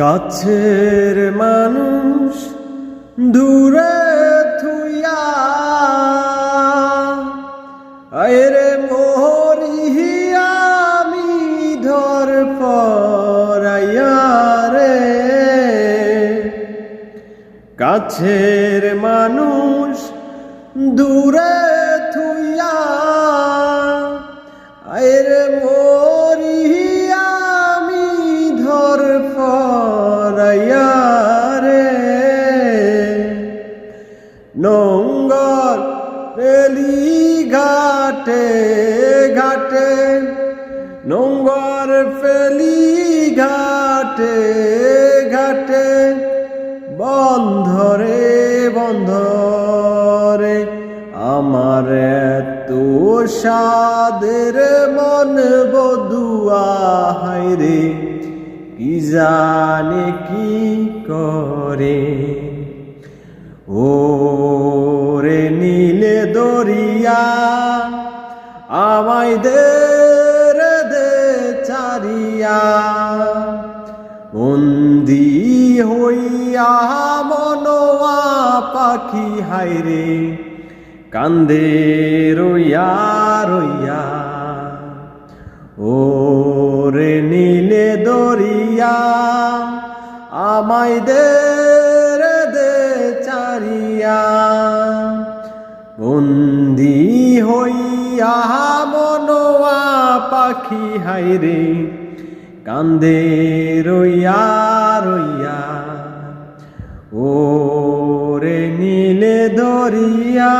কাছের মানুষ দূরে থুইয়া, আয়রে মোহরি আমি ধর পরাইয়া রে। কাছের মানুষ দূরে থুইয়া, আয়রে মোরি নঙ্গর পেলি ঘাটে ঘাটে নঙ্গর ফেলি ঘাটে ঘাটে, বন্ধরে বন্ধরে আমার এত সাদের মন বদুয়া হাইরে কি জানে কি করে? ও আমায় দে দে চারিয়া। বন্দি হইয়া মনোয়া পাখি হাইরে কান্দে রইয়া রইয়া। ও রে নীলে দরিয়া, আমায় দে দে চারিয়া। বন্দি হইয়া মনোয়া পাখি হাইরে কান্দে রইয়া রইয়া। ও রে নীলে দরিয়া